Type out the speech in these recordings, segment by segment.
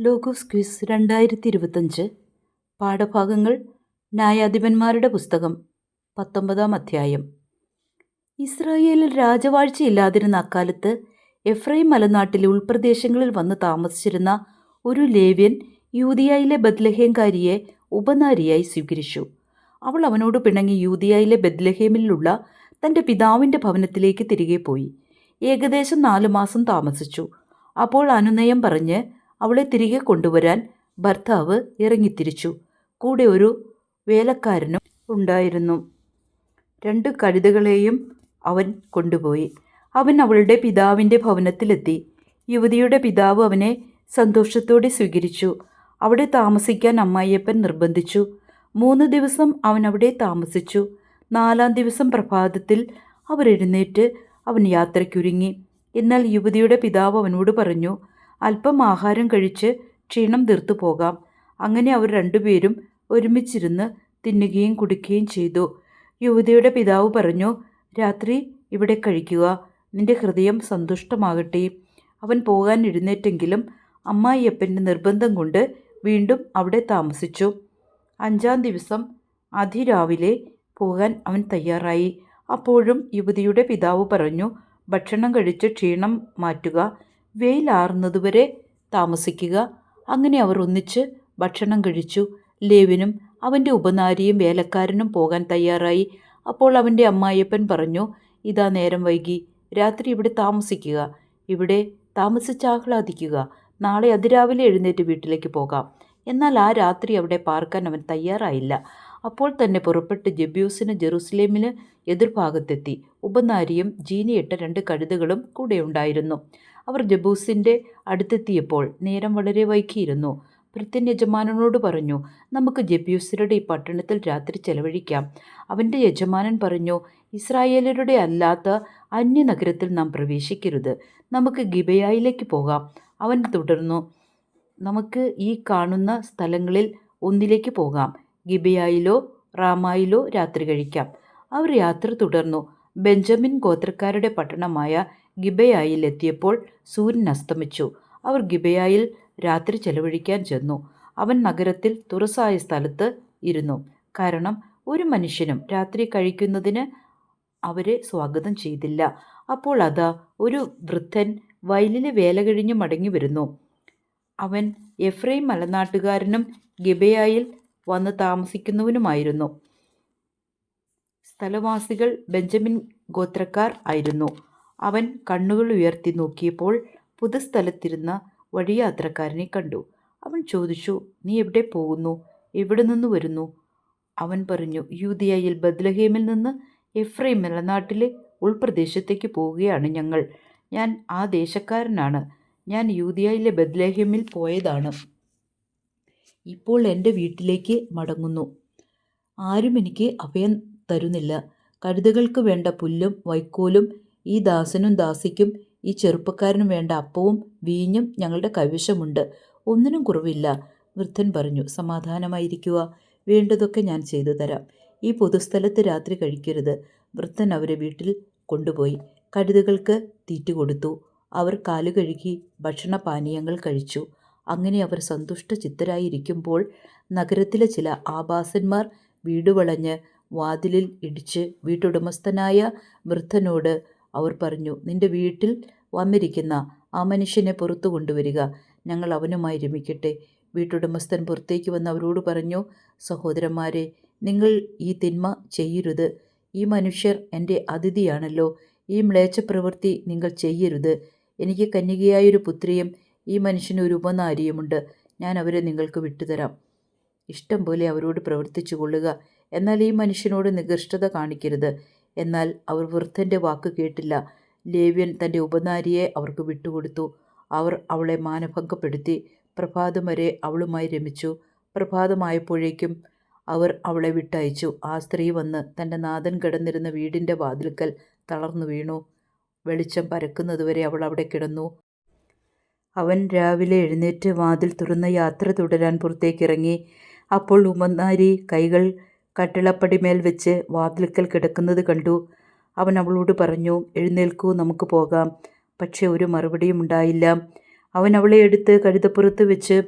Logos quiz രണ്ടായിരത്തി ഇരുപത്തഞ്ച് പാഠഭാഗങ്ങൾ ന്യായാധിപന്മാരുടെ പുസ്തകം പത്തൊമ്പതാം അധ്യായം. ഇസ്രായേലിൽ രാജവാഴ്ചയില്ലാതിരുന്ന അക്കാലത്ത് എഫ്രൈം മലനാട്ടിലെ ഉൾപ്രദേശങ്ങളിൽ വന്ന് താമസിച്ചിരുന്ന ഒരു ലേവ്യൻ യൂതിയായിലെ ബദ്ലഹേംകാരിയെ ഉപനാരിയായി സ്വീകരിച്ചു. അവൾ അവനോട് പിണങ്ങി യൂതിയായിലെ ബദ്ലഹേമിലുള്ള തന്റെ പിതാവിന്റെ ഭവനത്തിലേക്ക് തിരികെ പോയി. ഏകദേശം നാലു മാസം താമസിച്ചു. അപ്പോൾ അനുനയം പറഞ്ഞ് അവളെ തിരികെ കൊണ്ടുവരാൻ ഭർത്താവ് ഇറങ്ങിത്തിരിച്ചു. കൂടെ ഒരു വേലക്കാരനും ഉണ്ടായിരുന്നു. രണ്ട് കഴുതകളെയും അവൻ കൊണ്ടുപോയി. അവൻ അവളുടെ പിതാവിന്റെ ഭവനത്തിലെത്തി. യുവതിയുടെ പിതാവ് അവനെ സന്തോഷത്തോടെ സ്വീകരിച്ചു. അവിടെ താമസിക്കാൻ അമ്മായിയപ്പൻ നിർബന്ധിച്ചു. മൂന്ന് ദിവസം അവൻ അവിടെ താമസിച്ചു. നാലാം ദിവസം പ്രഭാതത്തിൽ അവരെഴുന്നേറ്റ് അവൻ യാത്രയ്ക്കൊരുങ്ങി. എന്നാൽ യുവതിയുടെ പിതാവ് അവനോട് പറഞ്ഞു അല്പം ആഹാരം കഴിച്ച് ക്ഷീണം തീർത്തു പോകാം. അങ്ങനെ അവർ രണ്ടുപേരും ഒരുമിച്ചിരുന്ന് തിന്നുകയും കുടിക്കുകയും ചെയ്തു. യുവതിയുടെ പിതാവ് പറഞ്ഞു രാത്രി ഇവിടെ കഴിക്കുക. നിന്റെ ഹൃദയം സന്തുഷ്ടമാകട്ടെ. അവൻ പോകാൻ എഴുന്നേറ്റെങ്കിലും അമ്മായിയപ്പന്റെ നിർബന്ധം കൊണ്ട് വീണ്ടും അവിടെ താമസിച്ചു. അഞ്ചാം ദിവസം അതിരാവിലെ പോകാൻ അവൻ തയ്യാറായി. അപ്പോഴും യുവതിയുടെ പിതാവ് പറഞ്ഞു ഭക്ഷണം കഴിച്ച് ക്ഷീണം മാറ്റുക. വെയിലാറുന്നതുവരെ താമസിക്കുക. അങ്ങനെ അവർ ഒന്നിച്ച് ഭക്ഷണം കഴിച്ചു. ലേവിനും അവന്റെ ഉപനാരിയും വേലക്കാരനും പോകാൻ തയ്യാറായി. അപ്പോൾ അവന്റെ അമ്മായിയപ്പൻ പറഞ്ഞു ഇതാ നേരം വൈകി. രാത്രി ഇവിടെ താമസിക്കുക. ഇവിടെ താമസിച്ച് ആഹ്ലാദിക്കുക. നാളെ അതിരാവിലെ എഴുന്നേറ്റ് വീട്ടിലേക്ക് പോകാം. എന്നാൽ ആ രാത്രി അവിടെ പാർക്കാൻ അവൻ തയ്യാറായില്ല. അപ്പോൾ തന്നെ പുറപ്പെട്ട് ജബ്യൂസിന് ജെറുസലേമിന് എതിർഭാഗത്തെത്തി. ഉപനാരിയും ജീനിയിട്ട രണ്ട് കഴുതുകളും കൂടെയുണ്ടായിരുന്നു. അവർ ജബൂസിന്റെ അടുത്തെത്തിയപ്പോൾ നേരം വളരെ വൈകിയിരുന്നു. ഭൃത്യൻ യജമാനനോട് പറഞ്ഞു നമുക്ക് ജബ്യൂസരുടെ ഈ പട്ടണത്തിൽ രാത്രി ചെലവഴിക്കാം. അവന്റെ യജമാനൻ പറഞ്ഞു ഇസ്രായേലരുടെ അല്ലാത്ത അന്യ നഗരത്തിൽ നാം പ്രവേശിക്കരുത്. നമുക്ക് ഗിബയായിലേക്ക് പോകാം. അവൻ തുടർന്നു നമുക്ക് ഈ കാണുന്ന സ്ഥലങ്ങളിൽ ഒന്നിലേക്ക് പോകാം. ഗിബയായിലോ റാമായിലോ രാത്രി കഴിക്കാം. അവർ യാത്ര തുടർന്നു. ബെഞ്ചമിൻ ഗോത്രക്കാരുടെ പട്ടണമായ ഗിബയായിൽ എത്തിയപ്പോൾ സൂര്യൻ അസ്തമിച്ചു. അവർ ഗിബയായിൽ രാത്രി ചെലവഴിക്കാൻ ചെന്നു. അവൻ നഗരത്തിൽ തുറസായ സ്ഥലത്ത് ഇരുന്നു. കാരണം ഒരു മനുഷ്യനും രാത്രി കഴിക്കുന്നതിന് അവരെ സ്വാഗതം ചെയ്തില്ല. അപ്പോൾ അതാ ഒരു വൃദ്ധൻ വയലിലെ വേല കഴിഞ്ഞ് മടങ്ങി വരുന്നു. അവൻ എഫ്രൈം മലനാട്ടുകാരനും ഗിബയായിൽ വന്ന് താമസിക്കുന്നവനുമായിരുന്നു. സ്ഥലവാസികൾ ബെഞ്ചമിൻ ഗോത്രക്കാർ ആയിരുന്നു. അവൻ കണ്ണുകൾ ഉയർത്തി നോക്കിയപ്പോൾ പുതുസ്ഥലത്തിരുന്ന വഴിയാത്രക്കാരനെ കണ്ടു. അവൻ ചോദിച്ചു നീ എവിടെ പോകുന്നു? എവിടെ നിന്ന് വരുന്നു? അവൻ പറഞ്ഞു യൂതിയയിൽ ബദ്ലഹേമിൽ നിന്ന് എഫ്രൈം മലനാട്ടിലെ ഉൾപ്രദേശത്തേക്ക് പോവുകയാണ് ഞങ്ങൾ. ഞാൻ ആ ദേശക്കാരനാണ്. ഞാൻ യൂതിയയിലെ ബദ്ലഹേമിൽ പോയതാണ്. ഇപ്പോൾ എന്റെ വീട്ടിലേക്ക് മടങ്ങുന്നു. ആരും എനിക്ക് അഭയം തരുന്നില്ല. കഴുതകൾക്ക് വേണ്ട പുല്ലും വൈക്കോലും ഈ ദാസനും ദാസിക്കും ഈ ചെറുപ്പക്കാരനും വേണ്ട അപ്പവും വീഞ്ഞും ഞങ്ങളുടെ കൈവശമുണ്ട്. ഒന്നിനും കുറവില്ല വൃദ്ധൻ പറഞ്ഞു. സമാധാനമായിരിക്കുക. വേണ്ടതൊക്കെ ഞാൻ ചെയ്തു തരാം. ഈ പൊതുസ്ഥലത്ത് രാത്രി കഴിക്കരുത്. വൃദ്ധൻ അവരെ വീട്ടിൽ കൊണ്ടുപോയി. കഴുതുകൾക്ക് തീറ്റ കൊടുത്തു. അവർ കാലു കഴുകി ഭക്ഷണപാനീയങ്ങൾ കഴിച്ചു. അങ്ങനെ അവർ സന്തുഷ്ട ചിത്തരായിരിക്കുമ്പോൾ നഗരത്തിലെ ചില ആഭാസന്മാർ വീട് വളഞ്ഞ് വാതിലിൽ ഇടിച്ച് വീട്ടുടമസ്ഥനായ വൃദ്ധനോട് അവർ പറഞ്ഞു നിന്റെ വീട്ടിൽ വന്നിരിക്കുന്ന ആ മനുഷ്യനെ പുറത്തു കൊണ്ടുവരിക. ഞങ്ങൾ അവനുമായി രമിക്കട്ടെ. വീട്ടുടമസ്ഥൻ പുറത്തേക്ക് വന്ന് അവരോട് പറഞ്ഞു സഹോദരന്മാരെ നിങ്ങൾ ഈ തിന്മ ചെയ്യരുത്. ഈ മനുഷ്യർ എന്റെ അതിഥിയാണല്ലോ. ഈ മ്ലേച്ച പ്രവൃത്തി നിങ്ങൾ ചെയ്യരുത്. എനിക്ക് കന്യകയായൊരു പുത്രിയും ഈ മനുഷ്യന് ഒരു ഉപനാരിയുമുണ്ട്. ഞാൻ അവരെ നിങ്ങൾക്ക് വിട്ടുതരാം. ഇഷ്ടം പോലെ അവരോട് പ്രവർത്തിച്ചു കൊള്ളുക. എന്നാൽ ഈ മനുഷ്യനോട് നികൃഷ്ടത കാണിക്കരുത്. എന്നാൽ അവർ വൃദ്ധന്റെ വാക്ക് കേട്ടില്ല. ലേവ്യൻ തന്റെ ഉപനാരിയെ അവർക്ക് വിട്ടുകൊടുത്തു. അവർ അവളെ മാനഭംഗപ്പെടുത്തി. പ്രഭാതം വരെ അവളുമായി രമിച്ചു. പ്രഭാതമായപ്പോഴേക്കും അവർ അവളെ വിട്ടയച്ചു. ആ സ്ത്രീ വന്ന് തന്റെ നാഥൻ കിടന്നിരുന്ന വീടിന്റെ വാതിൽക്കൽ തളർന്നു വീണു. വെളിച്ചം പരക്കുന്നതുവരെ അവൾ അവിടെ കിടന്നു. അവൻ രാവിലെ എഴുന്നേറ്റ് വാതിൽ തുറന്ന് യാത്ര തുടരാൻ പുറത്തേക്കിറങ്ങി അപ്പോൾ ഉമനാരി കൈകൾ കട്ടിളപ്പടിമേൽ വെച്ച് വാതിൽക്കൽ കിടക്കുന്നത് കണ്ടു. അവൻ അവളോട് പറഞ്ഞു എഴുന്നേൽക്കൂ നമുക്ക് പോകാം. പക്ഷേ ഒരു മറുപടിയും ഉണ്ടായില്ല. അവൻ അവളെ എടുത്ത് കഴുതപ്പുറത്ത് വെച്ച്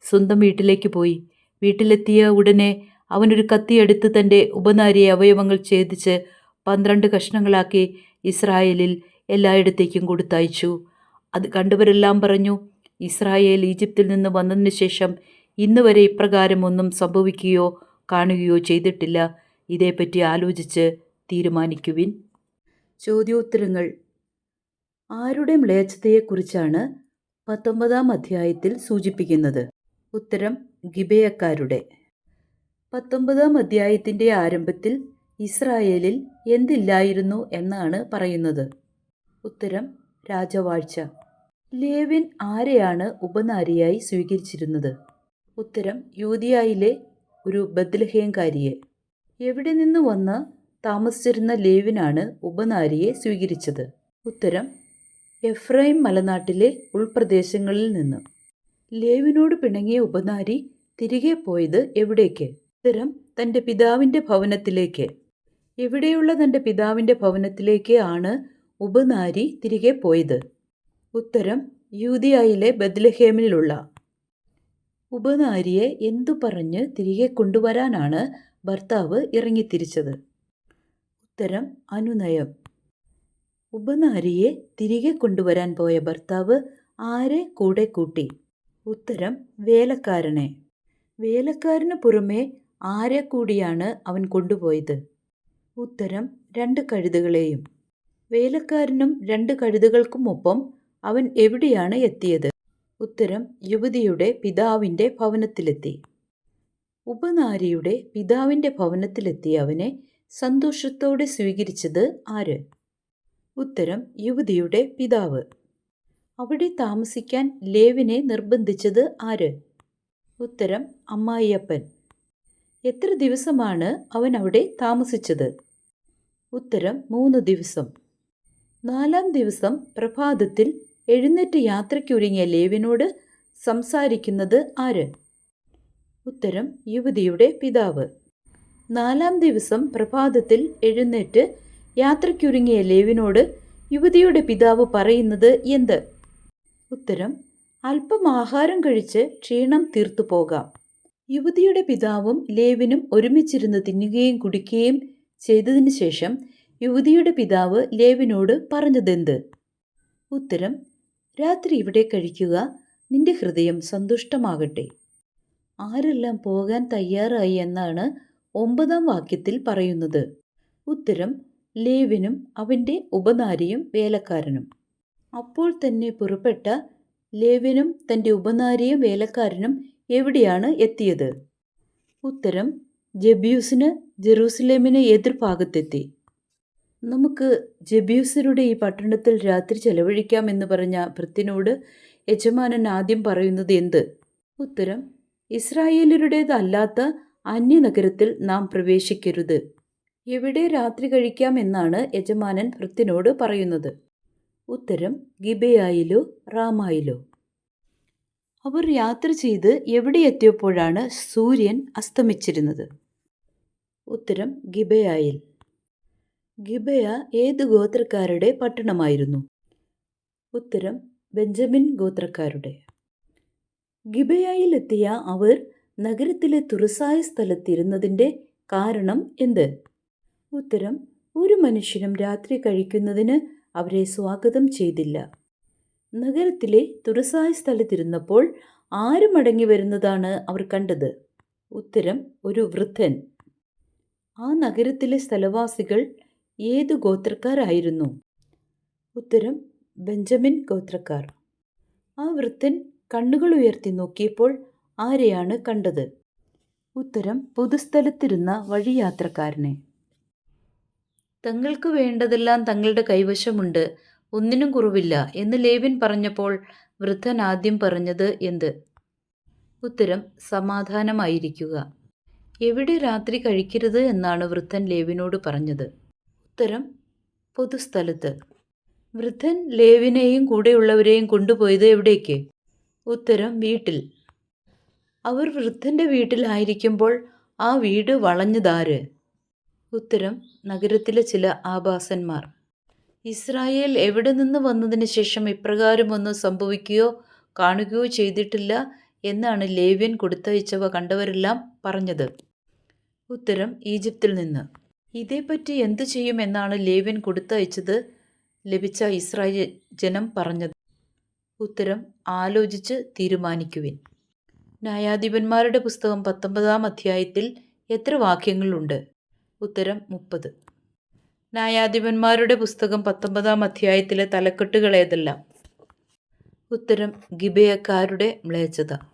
സ്വന്തം വീട്ടിലേക്ക് പോയി. വീട്ടിലെത്തിയ ഉടനെ അവനൊരു കത്തിയെടുത്ത് തന്റെ ഉപനാരിയെ അവയവങ്ങൾ ഛേദിച്ച് പന്ത്രണ്ട് കഷ്ണങ്ങളാക്കി ഇസ്രായേലിൽ എല്ലായിടത്തേക്കും കൊടുത്തയച്ചു. അത് കണ്ടവരെല്ലാം പറഞ്ഞു ഇസ്രായേൽ ഈജിപ്തിൽ നിന്ന് വന്നതിന് ശേഷം ഇന്നുവരെ ഇപ്രകാരം ഒന്നും സംഭവിക്കുകയോ കാണുകയോ ചെയ്തിട്ടില്ല. ഇതേപ്പറ്റി ആലോചിച്ച് തീരുമാനിക്കുവിൻ. ചോദ്യോത്തരങ്ങൾ. ആരുടെ മ്ലേച്ഛതയെക്കുറിച്ചാണ് പത്തൊമ്പതാം അധ്യായത്തിൽ സൂചിപ്പിക്കുന്നത്? ഉത്തരം ഗിബയക്കാരുടെ. പത്തൊമ്പതാം അധ്യായത്തിന്റെ ആരംഭത്തിൽ ഇസ്രായേലിൽ എന്തില്ലായിരുന്നു എന്നാണ് പറയുന്നത്. ഉത്തരം രാജവാഴ്ച. ലേവിൻ ആരെയാണ് ഉപനാരിയായി സ്വീകരിച്ചിരുന്നത്? ഉത്തരം യൂതിയായിലെ ഒരു ബദ്ലഹേംകാരിയെ എവിടെ നിന്ന് വന്ന് താമസിച്ചിരുന്ന ലേവിനാണ് ഉപനാരിയെ സ്വീകരിച്ചത്? ഉത്തരം എഫ്രൈം മലനാട്ടിലെ ഉൾപ്രദേശങ്ങളിൽ നിന്ന്. ലേവിനോട് പിണങ്ങിയ ഉപനാരി തിരികെ പോയത് എവിടേക്ക്? ഉത്തരം തന്റെ പിതാവിന്റെ ഭവനത്തിലേക്ക്. എവിടെയുള്ള തന്റെ പിതാവിന്റെ ഭവനത്തിലേക്ക് ആണ് ഉപനാരി തിരികെ പോയത്? ഉത്തരം യൂതിയായിലെ ബദ്ലഹേമിലുള്ള ഉപനാരിയെ എന്തു പറഞ്ഞ് തിരികെ കൊണ്ടുവരാനാണ് ഭർത്താവ് ഇറങ്ങിത്തിരിച്ചത്? ഉത്തരം അനുനയം. ഉപനാരിയെ തിരികെ കൊണ്ടുവരാൻ പോയ ഭർത്താവ് ആരെ കൂടെ കൂട്ടി? ഉത്തരം വേലക്കാരനെ. വേലക്കാരന് പുറമേ ആരെ കൂടിയാണ് അവൻ കൊണ്ടുപോയത്? ഉത്തരം രണ്ട് കഴുതുകളെയും. വേലക്കാരനും രണ്ട് കഴുതുകൾക്കുമൊപ്പം അവൻ എവിടെയാണ് എത്തിയത്? ഉത്തരം യുവതിയുടെ പിതാവിന്റെ ഭവനത്തിലെത്തി. ഉപനാരിയുടെ പിതാവിന്റെ ഭവനത്തിലെത്തി അവനെ സന്തോഷത്തോടെ സ്വീകരിച്ചത് ആര്? ഉത്തരം യുവതിയുടെ പിതാവ്. അവിടെ താമസിക്കാൻ ലേവിനെ നിർബന്ധിച്ചത് ആര്? ഉത്തരം അമ്മായിയപ്പൻ. എത്ര ദിവസമാണ് അവൻ അവിടെ താമസിച്ചത്? ഉത്തരം മൂന്ന് ദിവസം. നാലാം ദിവസം പ്രഭാതത്തിൽ എഴുന്നേറ്റ് യാത്രയ്ക്കൊരുങ്ങിയ ലേവിനോട് സംസാരിക്കുന്നത് ആര്? ഉത്തരം യുവതിയുടെ പിതാവ്. നാലാം ദിവസം പ്രഭാതത്തിൽ എഴുന്നേറ്റ് യാത്രയ്ക്കൊരുങ്ങിയ ലേവിനോട് യുവതിയുടെ പിതാവ് പറയുന്നത് എന്ത്? ഉത്തരം അല്പം ആഹാരം കഴിച്ച് ക്ഷീണം തീർത്തു പോകാം. യുവതിയുടെ പിതാവും ലേവിനും ഒരുമിച്ചിരുന്ന് തിന്നുകയും കുടിക്കുകയും ചെയ്തതിന് ശേഷം യുവതിയുടെ പിതാവ് ലേവിനോട് പറഞ്ഞതെന്ത്? ഉത്തരം രാത്രി ഇവിടെ കഴിക്കുക. നിന്റെ ഹൃദയം സന്തുഷ്ടമാകട്ടെ. ആരെല്ലാം പോകാൻ തയ്യാറായി എന്നാണ് ഒമ്പതാം വാക്യത്തിൽ പറയുന്നത്. ഉത്തരം ലേവിനും അവന്റെ ഉപനാരിയും വേലക്കാരനും. അപ്പോൾ തന്നെ പുറപ്പെട്ട ലേവിനും തന്റെ ഉപനാരിയും വേലക്കാരനും എവിടെയാണ് എത്തിയത്? ഉത്തരം ജബ്യൂസിന് ജെറൂസലേമിന് എതിർഭാഗത്തെത്തി. നമുക്ക് ജബ്യൂസരുടെ ഈ പട്ടണത്തിൽ രാത്രി ചെലവഴിക്കാമെന്ന് പറഞ്ഞ ഭൃത്തിനോട് യജമാനൻ ആദ്യം പറയുന്നത് എന്ത്? ഉത്തരം ഇസ്രായേലരുടേതല്ലാത്ത അന്യനഗരത്തിൽ നാം പ്രവേശിക്കരുത്. എവിടെ രാത്രി കഴിക്കാം എന്നാണ് യജമാനൻ ഭൃത്തിനോട് പറയുന്നത്. ഉത്തരം ഗിബയായിലോ റാമായിലോ. അവർ യാത്ര ചെയ്ത് എവിടെ എത്തിയപ്പോഴാണ് സൂര്യൻ അസ്തമിച്ചിരുന്നത്? ഉത്തരം ഗിബയായിൽ. ഗിബയ ഏത് ഗോത്രക്കാരുടെ പട്ടണമായിരുന്നു? ഉത്തരം ബെഞ്ചമിൻ ഗോത്രക്കാരുടെ. ഗിബയായിലെത്തിയ അവർ നഗരത്തിലെ തുറസായ സ്ഥലത്തിരുന്നതിന്റെ കാരണം എന്ത്? ഉത്തരം ഒരു മനുഷ്യനും രാത്രി കഴിക്കുന്നതിന് അവരെ സ്വാഗതം ചെയ്തില്ല. നഗരത്തിലെ തുറസായ സ്ഥലത്തിരുന്നപ്പോൾ ആര് മടങ്ങി വരുന്നതാണ് അവർ കണ്ടത്? ഉത്തരം ഒരു വൃദ്ധൻ. ആ നഗരത്തിലെ സ്ഥലവാസികൾ ഏതു ഗോത്രക്കാരായിരുന്നു? ഉത്തരം ബെഞ്ചമിൻ ഗോത്രക്കാർ. ആ വൃദ്ധൻ കണ്ണുകൾ ഉയർത്തി നോക്കിയപ്പോൾ ആരെയാണ് കണ്ടത്? ഉത്തരം പൊതുസ്ഥലത്തിരുന്ന വഴിയാത്രക്കാരനെ. തങ്ങൾക്ക് വേണ്ടതെല്ലാം തങ്ങളുടെ കൈവശമുണ്ട് ഒന്നിനും കുറവില്ല എന്ന് ലേവിൻ പറഞ്ഞപ്പോൾ വൃദ്ധൻ ആദ്യം പറഞ്ഞത് എന്ത്? ഉത്തരം സമാധാനമായിരിക്കുക. എവിടെ രാത്രി കഴിക്കരുത് എന്നാണ് വൃദ്ധൻ ലേവിനോട് പറഞ്ഞത്. ഉത്തരം പൊതുസ്ഥലത്ത്. വൃദ്ധൻ ലേവിനെയും കൂടെയുള്ളവരെയും കൊണ്ടുപോയത് എവിടേക്ക്? ഉത്തരം വീട്ടിൽ. അവർ വൃദ്ധന്റെ വീട്ടിലായിരിക്കുമ്പോൾ ആ വീട് വളഞ്ഞതാര്? ഉത്തരം നഗരത്തിലെ ചില ആഭാസന്മാർ. ഇസ്രായേൽ എവിടെ നിന്ന് വന്നതിന് ശേഷം ഇപ്രകാരമൊന്നും സംഭവിക്കുകയോ കാണുകയോ ചെയ്തിട്ടില്ല എന്നാണ് ലേവ്യൻ കൊടുത്തയച്ചവ കണ്ടവരെല്ലാം പറഞ്ഞത്. ഉത്തരം ഈജിപ്തിൽ നിന്ന്. ഇതേപ്പറ്റി എന്തു ചെയ്യുമെന്നാണ് ലേവ്യൻ കൊടുത്തയച്ചത് ലഭിച്ച ഇസ്രായേൽ ജനം പറഞ്ഞത്. ഉത്തരം ആലോചിച്ച് തീരുമാനിക്കുവിൻ. ന്യായാധിപന്മാരുടെ പുസ്തകം പത്തൊമ്പതാം അധ്യായത്തിൽ എത്ര വാക്യങ്ങളുണ്ട്? ഉത്തരം മുപ്പത്. ന്യായാധിപന്മാരുടെ പുസ്തകം പത്തൊമ്പതാം അധ്യായത്തിലെ തലക്കെട്ടുകൾ ഏതെല്ലാം? ഉത്തരം ഗിബയക്കാരുടെ മ്ലേച്ഛത.